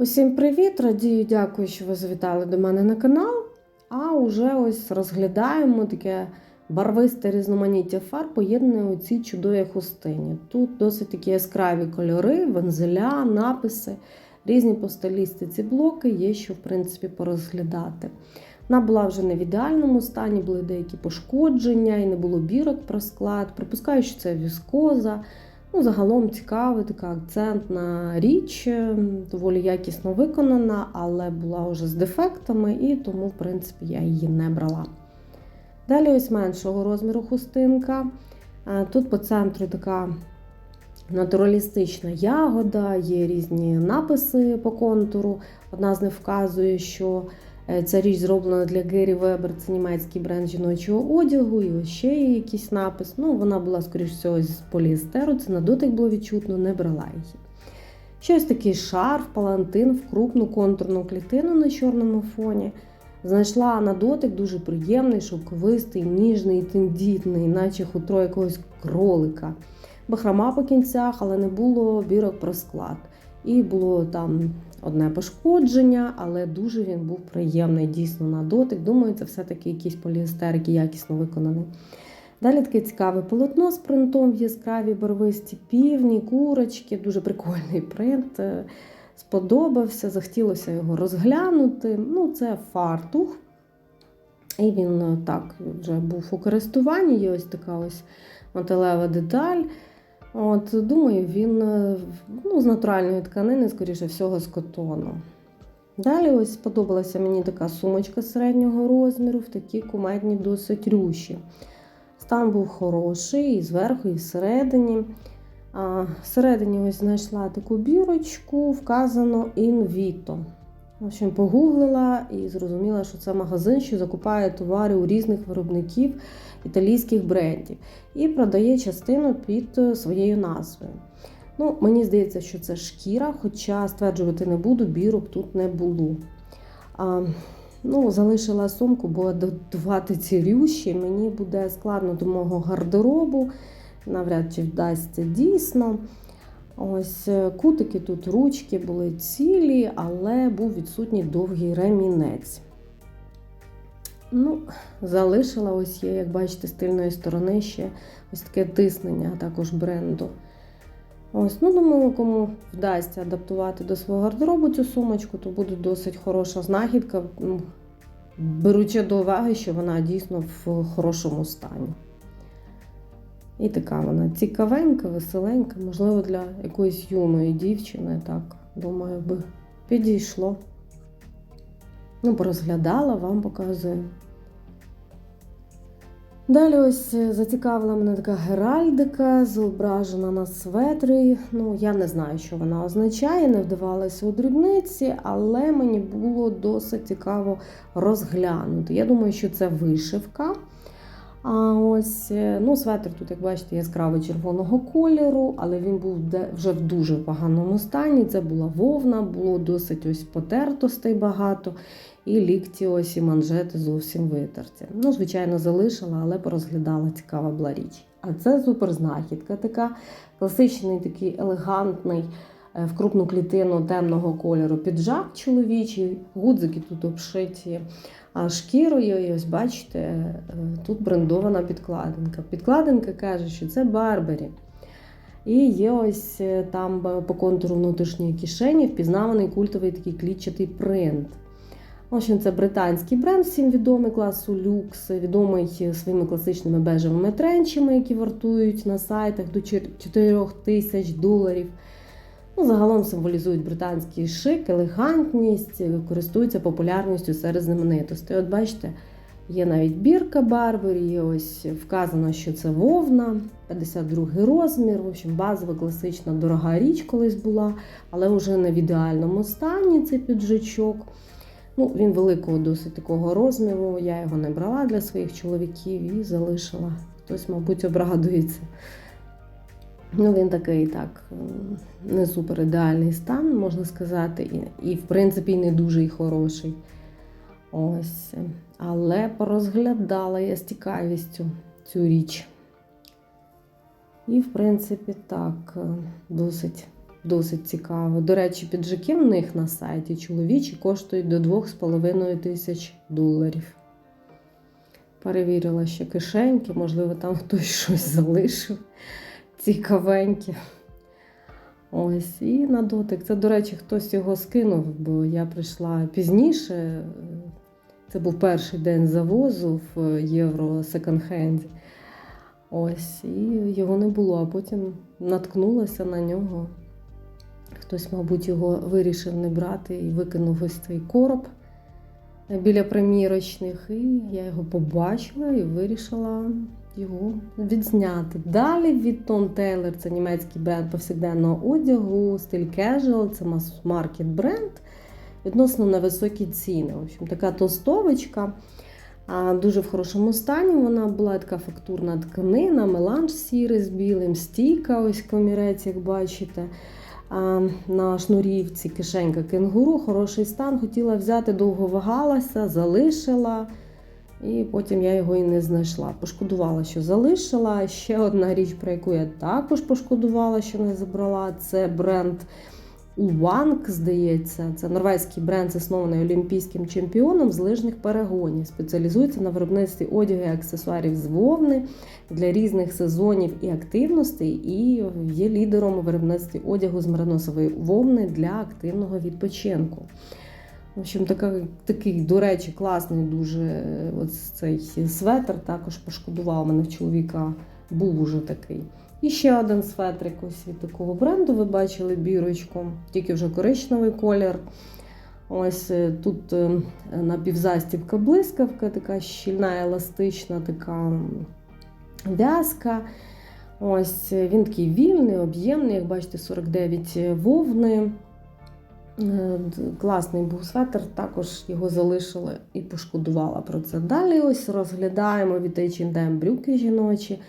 Усім привіт! Радію, дякую, що ви завітали до мене на канал. А уже ось розглядаємо таке барвисте різноманіття фарб, поєднане у цій чудовій хустині. Тут досить такі яскраві кольори, вензеля, написи, різні по стилістиці блоки, є що в принципі порозглядати. Вона була вже не в ідеальному стані, були деякі пошкодження і не було бірок про склад. Припускаю, що це віскоза. Ну, Загалом цікава, така акцентна річ, доволі якісно виконана, але була вже з дефектами, і тому, в принципі, я її не брала. Далі ось меншого розміру хустинка. Тут по центру така натуралістична ягода, є різні написи по контуру. Одна з них вказує, що Ця річ зроблена для Гері Вебер, це німецький бренд жіночого одягу, і ще якийсь напис. Ну, Вона була, скоріш всього, з поліестеру, це на дотик було відчутно, не брала її. Щось такий шарф, палантин в крупну контурну клітину на чорному фоні. Знайшла на дотик дуже приємний, шовковистий, ніжний, тендітний, наче хутро якогось кролика. Бахрама по кінцях, але не було бірок про склад. І було там одне пошкодження, але дуже він був приємний, дійсно на дотик. Думаю, це все-таки якийсь поліестер, який якісно виконаний. Далі таке цікаве полотно з принтом яскраві барвисті півні, курочки, дуже прикольний принт. Сподобався, захотілося його розглянути. Ну, Це фартух. І він так вже був у користуванні. Є ось така ось мотилева деталь. От, Думаю, він ну, з натуральної тканини, скоріше всього, з котону. Далі ось сподобалася мені така сумочка середнього розміру, в такі кумедні досить руші. Стан був хороший, і зверху, і всередині. А, Всередині ось знайшла таку бірочку, вказано Invito. В общем, погуглила і зрозуміла, що це магазин, що закупає товари у різних виробників італійських брендів і продає частину під своєю назвою. Ну, Мені здається, що це шкіра, хоча стверджувати не буду, бірок тут не було. А, ну, Залишила сумку, бо додавати ці рющі мені буде складно до мого гардеробу. Навряд чи вдасться дійсно. Ось Кутики тут ручки були цілі, але був відсутній довгий ремінець. Ну, Залишила ось є, як бачите, з тильної сторони ще ось таке тиснення також бренду. Ось, ну, Думаю, кому вдасться адаптувати до свого гардеробу цю сумочку, то буде досить хороша знахідка, ну, беручи до уваги, що вона дійсно в хорошому стані. І така вона цікавенька, веселенька, можливо, для якоїсь юної дівчини, так, думаю, би підійшло. Ну, порозглядала, вам показую. Далі ось зацікавила мене така геральдика, зображена на светрі. Ну, я не знаю, що вона означає, не вдавалася у дрібниці, але мені було досить цікаво розглянути. Я думаю, що це вишивка. А ось, ну, светр тут, як бачите, яскраво червоного кольору, але він був вже в дуже поганому стані. Це була вовна, було досить ось потертостей багато, і лікті ось і манжети зовсім витерті. Ну, звичайно, залишила, але порозглядала, цікава була річ. А це суперзнахідка, така класичний, такий елегантний. В крупну клітину темного кольору піджак чоловічий, гудзики тут обшиті шкірою. І ось бачите, е, тут брендована підкладинка. Підкладинка каже, що це Барбері. І є ось е, там по контуру внутрішньої кишені впізнаваний культовий такий клітчатий принт. Ось це британський бренд, всім відомий класу люкс, відомий своїми класичними бежевими тренчами, які вартують на сайтах до 4 тисяч доларів. Ну, Загалом символізують британський шик, елегантність, користуються популярністю серед знаменитостей. От бачите, є навіть бірка Барбері, ось вказано, що це вовна, 52 розмір. В общем, базова, класична, дорога річ колись була, але вже не в ідеальному стані цей піджачок. Ну, Він великого досить такого розміру. Я його не брала для своїх чоловіків і залишила. Хтось, мабуть, обрадується. Ну, Він такий так, не супер ідеальний стан, можна сказати, і, і в принципі, не дуже хороший. Ось. Але порозглядала я з цікавістю цю річ. І, в принципі, так, досить досить цікаво. До речі, піджаки в них на сайті чоловічі коштують до 2,5 тисяч доларів. Перевірила ще кишеньки, можливо, там хтось щось залишив цікавеньке. Ось, і на дотик. Це, до речі, хтось його скинув, бо я прийшла пізніше. Це був перший день завозу в Євро секонд-хенді. Ось, і його не було, а потім наткнулася на нього. Хтось, мабуть, його вирішив не брати і викинув ось цей короб біля примірочних. І я його побачила і вирішила його відзняти. Далі від Tom Taylor, це німецький бренд повсякденного одягу, стиль casual, це мас-маркет бренд. Відносно невисокі ціни. В общем, така толстовочка. Дуже в хорошому стані вона була така фактурна тканина, меланж сірий з білим, стійка, ось комірець, як бачите. На шнурівці кишенька кенгуру, хороший стан. Хотіла взяти, довго вагалася, залишила. І потім я його і не знайшла. Пошкодувала, що залишила. Ще одна річ, про яку я також пошкодувала, що не забрала, це бренд Уванг, здається, це норвезький бренд, заснований олімпійським чемпіоном з лижних перегонів. Спеціалізується на виробництві одягу і аксесуарів з вовни для різних сезонів і активностей, і є лідером у виробництві одягу з мериносової вовни для активного відпочинку. В общем, така, такий, до речі, класний дуже ось цей светр також пошкодував. Мене в чоловіка був уже такий. І ще один светрик ось від такого бренду. Ви бачили бірочку, тільки вже коричневий колір. Ось е, тут е, напівзастівка блискавка, така щільна, еластична, така в'язка. Ось е, Він такий вільний, об'ємний, як бачите, 49 вовни. Класний був светр, також його залишила і пошкодувала про це. Далі ось розглядаємо від H&M брюки жіночі.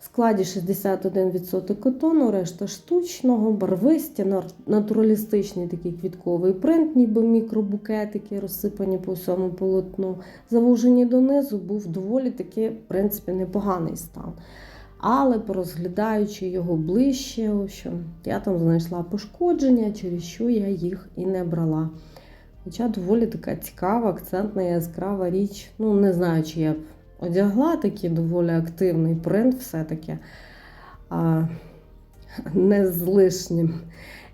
В складі 61% котону, решта штучного, барвисті, натуралістичний такий квітковий принт, ніби мікробукетики, розсипані по всьому полотну. Завужені донизу був доволі таки, в принципі, непоганий стан. Але порозглядаючи його ближче, що я там знайшла пошкодження, через що я їх і не брала. Хоча доволі така цікава, акцентна, яскрава річ. Ну, не знаю, чи я б одягла такий доволі активний принт, все-таки а, не з лишнім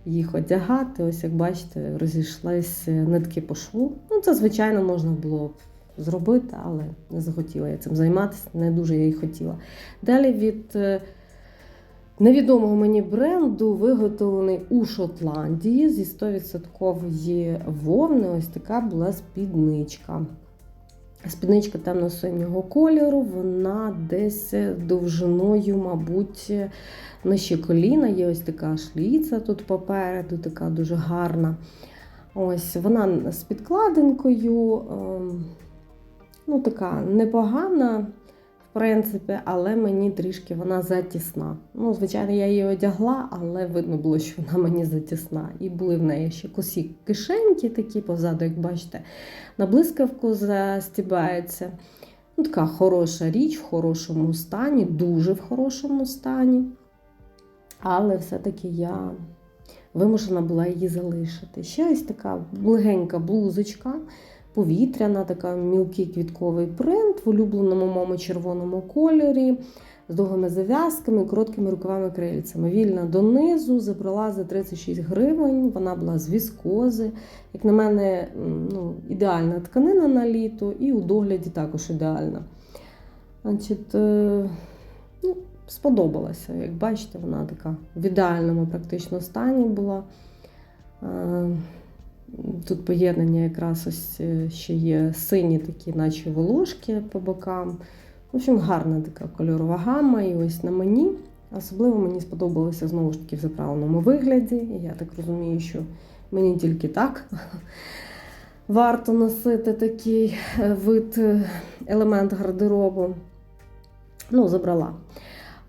їх одягати. Ось, як бачите, розійшлися нитки по шву. Ну, це, звичайно, можна було б зробити, але не захотіла я цим займатися, не дуже я й хотіла. Далі від е, невідомого мені бренду, виготовлений у Шотландії зі 100% вовни, ось така була спідничка. Спідничка темно-синього кольору, вона десь довжиною, мабуть, нижче коліна. Є ось така шліця тут попереду, така дуже гарна. Ось Вона з підкладинкою, ем, ну така непогана, в принципі, але мені трішки вона затісна. Ну, Звичайно, я її одягла, але видно було, що вона мені затісна. І були в неї ще косі кишеньки, такі позаду, як бачите, на блискавку застібається. Ну, Така хороша річ, в хорошому стані, дуже в хорошому стані. Але все-таки я вимушена була її залишити. Ще ось така легенька блузочка повітряна, така мілкий квітковий принт в улюбленому моєму червоному кольорі, з довгими зав'язками, короткими рукавами крильцями. Вільна донизу, забрала за 36 гривень, вона була з віскози. Як на мене, ну, ідеальна тканина на літо, і у догляді також ідеальна. Значить, е, ну, Сподобалася. Як бачите, вона така в ідеальному практично стані була. Тут поєднання якраз ось е, ще є сині такі, наче волошки по бокам. В общем, гарна така кольорова гама. І ось на мені. Особливо мені сподобалося знову ж таки в заправленому вигляді. Я так розумію, що мені тільки так варто носити такий е, вид, е, елемент гардеробу. Ну, забрала.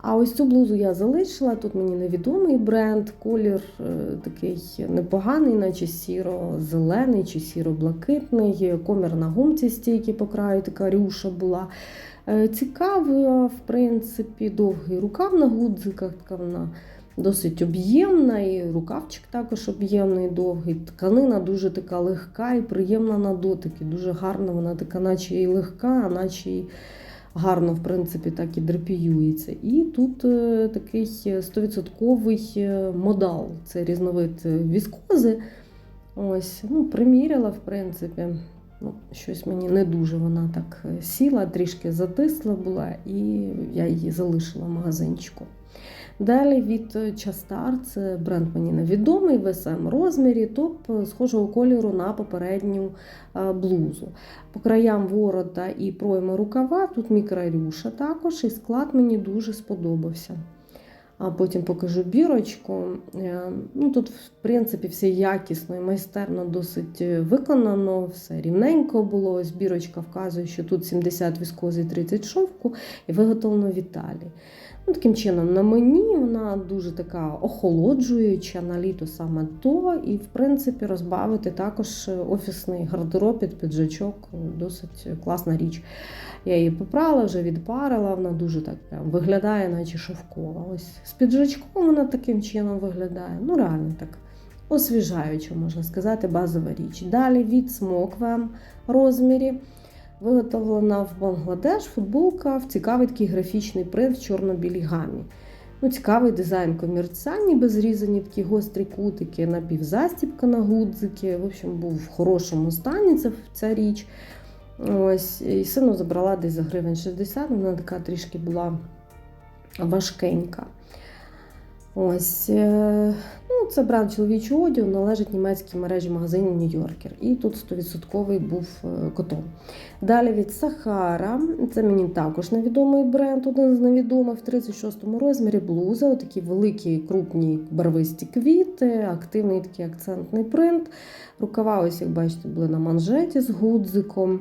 А ось цю блузу я залишила. Тут мені невідомий бренд, колір е, такий непоганий, наче сіро-зелений чи сіро-блакитний. Комір на гумці стійки по краю, така рюша була. Е, Цікава, в принципі, довгий рукав на гудзиках, така вона досить об'ємна, і рукавчик також об'ємний, довгий. Тканина дуже така легка і приємна на дотики. Дуже гарна, вона така, наче і легка, а наче і гарно, в принципі, так і драпіюється. І тут е, такий 100% е, модал, це різновид е, віскози. Ось, ну, приміряла, в принципі. Ну, щось мені не дуже вона так сіла, трішки затисла була, і я її залишила в магазинчику. Далі від е, Частар, це бренд мені невідомий в СМ розмірі, топ е, схожого кольору на попередню е, блузу. По краям ворота і пройми рукава, тут мікрорюша також, і склад мені дуже сподобався. А потім покажу бірочку. Ну, Тут, в принципі, все якісно і майстерно досить виконано, все рівненько було. Ось бірочка вказує, що тут 70 віскози і 30 шовку і виготовлено в Італії. Ну, Таким чином, на мені вона дуже така охолоджуюча, на літо саме то, і, в принципі, розбавити також офісний гардероб під піджачок досить класна річ. Я її попрала, вже відпарила, вона дуже так прям виглядає, наче шовкова. Ось з піджачком вона таким чином виглядає. Ну, реально так освіжаюча, можна сказати, базова річ. Далі від смоквем розмірі. Виготовлена в Бангладеш футболка в цікавий такий графічний принт в чорно-білій гамі. Ну, Цікавий дизайн комерціальні, без різані такі гострі кутики, напівзастібка на гудзики. В общем, був в хорошому стані ця, ця річ. Ось, І сину забрала десь за гривень 60, вона така трішки була важкенька. Ось, е, ну, Це бренд чоловічого одягу, належить німецькій мережі магазинів Нью-Йоркер. І тут 100% був е, котон. Далі від Сахара, це мені також невідомий бренд, один з невідомих в 36-му розмірі блуза, отакі великі крупні барвисті квіти, активний такий акцентний принт. Рукава, ось, як бачите, були на манжеті з гудзиком.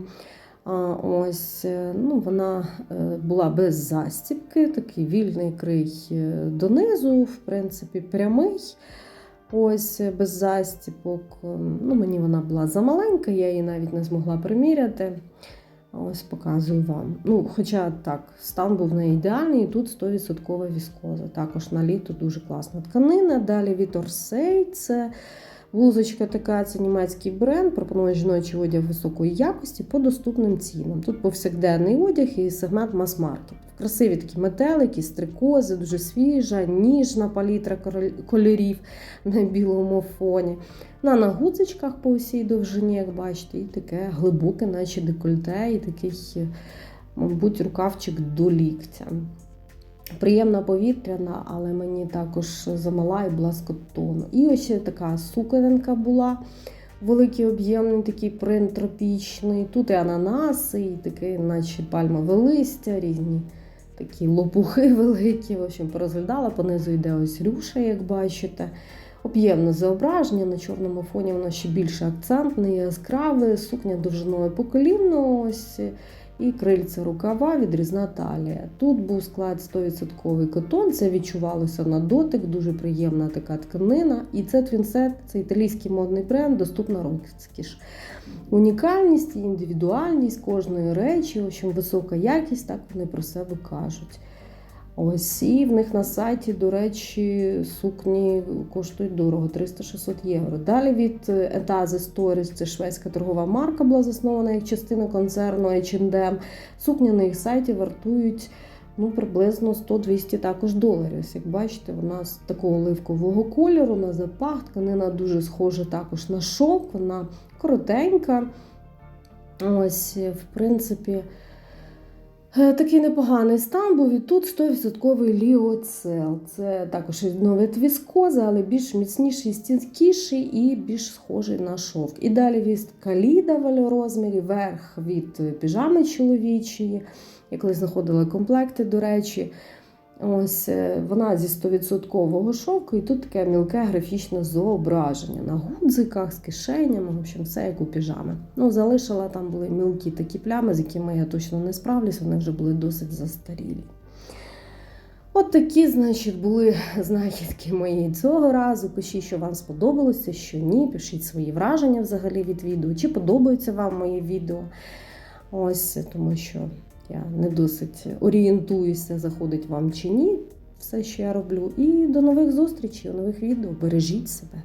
Ось, е, ну, Вона е, була без застібки, такий вільний крий е, донизу, в принципі, прямий. Ось без застіпок. Ну, Мені вона була замаленька, я її навіть не змогла приміряти. Ось показую вам. Ну, Хоча так, стан був не ідеальний, і тут 100% віскоза. Також на літо дуже класна тканина. Далі від Orsay, це Блузочка така, це німецький бренд, пропонує жіночий одяг високої якості по доступним цінам. Тут повсякденний одяг і сегмент мас-маркет. Красиві такі метелики, стрикози, дуже свіжа, ніжна палітра кольорів на білому фоні. На нагудзичках по усій довжині, як бачите, і таке глибоке, наче декольте, і такий, мабуть, рукавчик до ліктя. Приємна повітряна, але мені також замала і була. І ось така суконенка була, великий об'ємний такий принт тропічний. Тут і ананаси, і таке, наче пальмове листя, різні такі лопухи великі. В общем, порозглядала, понизу йде ось рюша, як бачите. Об'ємне зображення на чорному фоні воно ще більше акцентне, яскраве, сукня довжиною по коліну. ось і крильця рукава, відрізна талія. Тут був склад 100% котон, це відчувалося на дотик, дуже приємна така тканина. І це твінсет, це італійський модний бренд, доступна розкіш. Унікальність і індивідуальність кожної речі, в общем, висока якість, так вони про себе кажуть. Ось і в них на сайті, до речі, сукні коштують дорого 300-600 євро. Далі від Etaze Stories, це шведська торгова марка, була заснована як частина концерну H&M. Сукня на їх сайті вартують ну, приблизно 100-200 також доларів. Як бачите, вона з такого оливкового кольору, на запах, тканина дуже схожа також на шовк, вона коротенька. Ось, в принципі. Е, такий непоганий стан був і тут 100% ліоцел. Це також відновить віскоза, але більш міцніший, стінкіший і більш схожий на шовк. І далі від каліда в розмірі, верх від піжами чоловічої. Я колись знаходила комплекти, до речі. Ось е, Вона зі 100% шовку, і тут таке мілке графічне зображення на гудзиках з кишенями, в общем, все як у піжами. Ну, Залишила там були мілкі такі плями, з якими я точно не справлюсь, вони вже були досить застарілі. От такі, значить, були знахідки мої цього разу. Пишіть, що вам сподобалося, що ні. Пишіть свої враження взагалі від відео, чи подобаються вам мої відео. Ось, тому що. Я не досить орієнтуюся, заходить вам чи ні. все, що я роблю. І до нових зустрічей, нових відео. Бережіть себе.